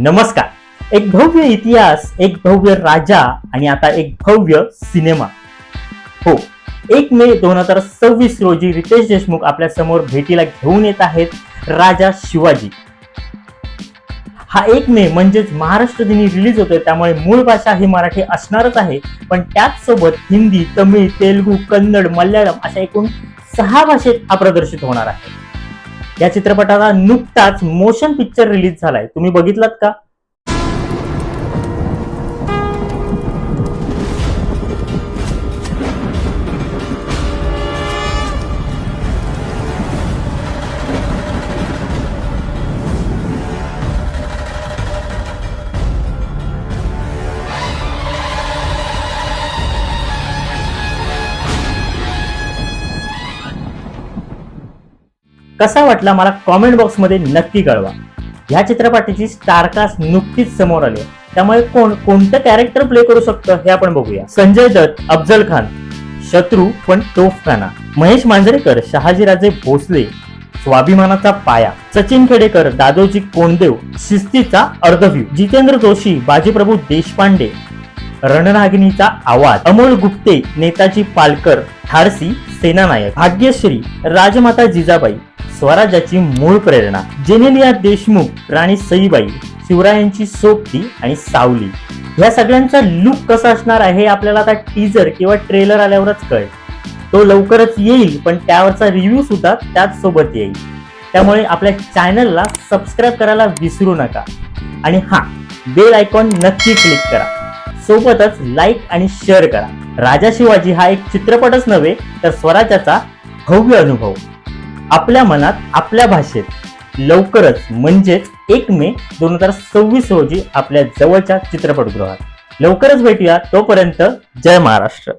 नमस्कार. एक भव्य इतिहास एक भव्य राजा आणि आता एक भव्य सिनेमा. हो एक मे दोन हजार सव्वीस रोजी रितेश देशमुख आपल्यासमोर भेटीला घेऊन येत आहेत राजा शिवाजी. हा एक मे म्हणजेच महाराष्ट्र दिनी रिलीज होतोय त्यामुळे मूळ भाषा ही मराठी असणारच आहे. पण त्याच सोबत हिंदी तमिळ तेलुगू कन्नड मल्याळम अशा एकूण सहा भाषेत हा प्रदर्शित होणार आहे. या चित्रपटाला नुकताच मोशन पिक्चर रिलीज झालाय. तुम्ही बघितलात का? कसा वाटला मला कॉमेंट बॉक्समध्ये नक्की कळवा. ह्या चित्रपटाची स्टारकास्ट नुकतीच समोर आली त्यामुळे कोण कोणतं कॅरेक्टर प्ले करू शकतं हे आपण बघूया. संजय दत्त अफजल खान शत्रू पण तोफखाना. महेश मांजरेकर शहाजीराजे भोसले स्वाभिमानाचा पाया. सचिन खेडेकर दादोजी कोंडदेव शिस्तीचा अर्धव्यू. जितेंद्र जोशी बाजीप्रभू देशपांडे रणरागिणीचा आवाज. अमोल गुप्ते नेताजी पालकर थारसी सेनानायक. भाग्यश्री राजमाता जिजाबाई स्वराज्याची मूळ प्रेरणा जेनेलिया देशमुख राणी सईबाई शिवरायांची सोबती आणि सावली. ह्या सगळ्यांचा लुक कसा असणार आहे हे आपल्याला आता टीजर किंवा ट्रेलर आल्यावरच कळेल. तो लवकरच येईल पण त्यावरचा रिव्ह्यू सुद्धा त्याच सोबत येईल. त्यामुळे आपल्या चॅनलला सबस्क्राईब करायला विसरू नका. आणि हा बेल आयकॉन नक्की क्लिक करा. सोबतच लाईक आणि शेअर करा. राजा शिवाजी हा एक चित्रपटच नव्हे तर स्वराज्याचा भव्य अनुभव. आपल्या मनात आपल्या भाषेत. लवकरच म्हणजेच एक मे दोन हजार सव्वीस रोजी आपल्या जवळच्या चित्रपटगृहात. लवकरच भेटूया तोपर्यंत जय महाराष्ट्र.